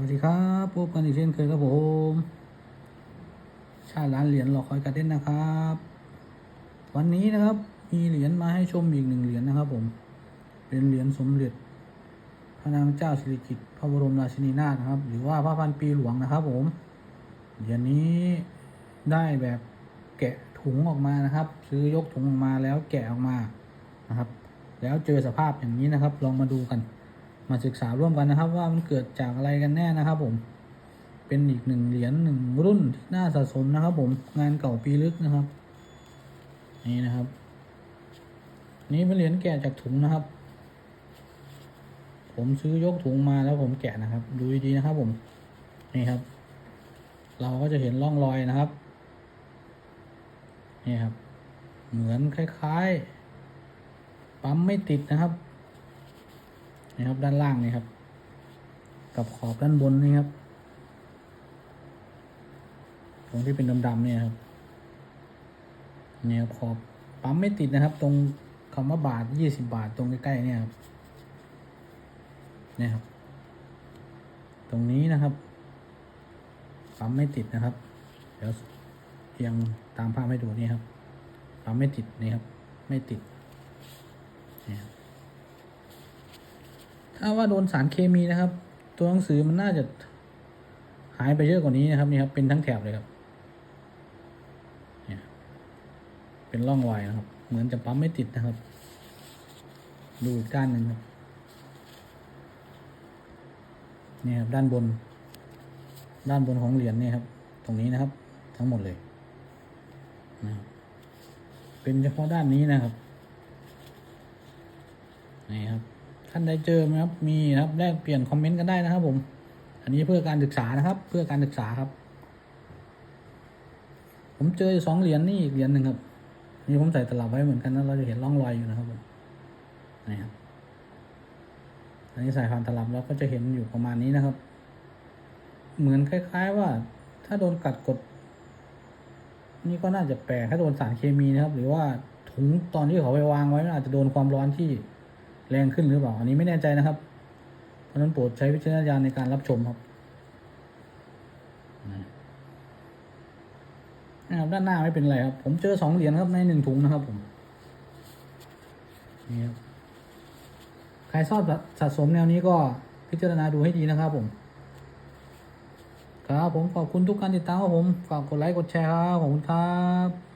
วัสดีครับพบกันอีกเช่นเคยครับผม ชาติล้านเหรียญหลอกคอยการเด้นนะครับ วันนี้นะครับมีเหรียญมาให้ชมอีกหนึ่งเหรียญนะครับ ผม เป็นเหรียญสมเด็จ พระนางเจ้าสิริกิติ์พระบรมราชินีนาถนะครับ หรือว่าพระพันปีหลวงนะครับ ผมเหรียญนี้ได้แบบแกะถุงออกมานะครับ ซื้อยกถุงออกมาแล้วแกะออกมานะครับ แล้วเจอสภาพอย่างนี้นะครับ ลองมาดูกัน มาศึกษาร่วมกันนะครับ ว่ามันเกิดจากอะไรกันแน่นะครับ ผม เป็นอีกหนึ่งเหรียญหนึ่งรุ่นที่น่าสะสมนะครับ ผมงานเก่าปีลึกนะครับ นี่นะครับ นี่เป็นเหรียญแกะจากถุงนะครับ ผมซื้อยกถุงมาแล้วผมแกะนะครับ ดูดีๆนะครับ ผมนี่ครับ เราก็จะเห็นร่องรอยนะครับนี่ครับ เหมือนคล้ายๆปั๊มไม่ติดนะครับ นี่ครับ ด้านล่างนี่ครับ กับขอบด้านบนนี่ครับ ตรงที่เป็นดำๆเนี่ยครับเนี่ยครับขอบปั๊มไม่ติดนะครับ ตรงคำว่าบาทยี่สิบาทตรงใกล้ๆเนี่ยครับเนี่ยครับ ตรงนี้นะครับปั๊มไม่ติดนะครับ เดี๋ยวเพียงตามภาพให้ดูนี่ครับปั๊มไม่ติดนี่ครับ ไม่ติดนี่ครับ ถ้าว่าโดนสารเคมีนะครับ ตัวหนังสือมันน่าจะหายไปเยอะกว่านี้นะครับนี่ครับเป็นทั้งแถบเลยครับเนี่ยเป็นร่องรอยนะครับ เหมือนจะปั๊มไม่ติดนะครับ ดูอีกด้านหนึ่งครับนี่ครับด้านบน ด้านบนของเหรียญเนี่ยครับ ตรงนี้นะครับ ทั้งหมดเลยนะครับเป็นเฉพาะด้านนี้นะครับนี่ครับ ท่านใดเจอไหมครับ มีนะครับแลกเปลี่ยนคอมเมนต์กันได้นะครับ ผม อันนี้เพื่อการศึกษานะครับ เพื่อการศึกษาครับ ผมเจอสองเหรียญนี่อีกเหรียญหนึ่งครับ นี่ผมใส่ตลับไว้เหมือนกันนะเราจะเห็นร่องรอยอยู่นะครับผมนี่ครับอันนี้ใส่ผ่านตลับเราก็จะเห็นอยู่ประมาณนี้นะครับ เหมือนคล้ายๆว่า ถ้าโดนกัดกด นี่ก็น่าจะแปลกถ้าโดนสารเคมีนะครับ หรือว่าถุงตอนที่เขาไปวางไว้มันอาจจะโดนความร้อนที่ แรงขึ้นหรือเปล่า อันนี้ไม่แน่ใจนะครับ เพราะนั้นโปรดใช้วิจารณญาณในการรับชมครับนะครับด้านหน้าไม่เป็นไรครับ ผมเจอสองเหรียญครับในหนึ่งถุงนะครับผมนี่ครับใครชอบสะสมแนวนี้ก็พิจารณาดูให้ดีนะครับผม ครับผมขอบคุณทุกการติดตามครับผม ฝากกดไลค์กดแชร์ครับขอบคุณครับ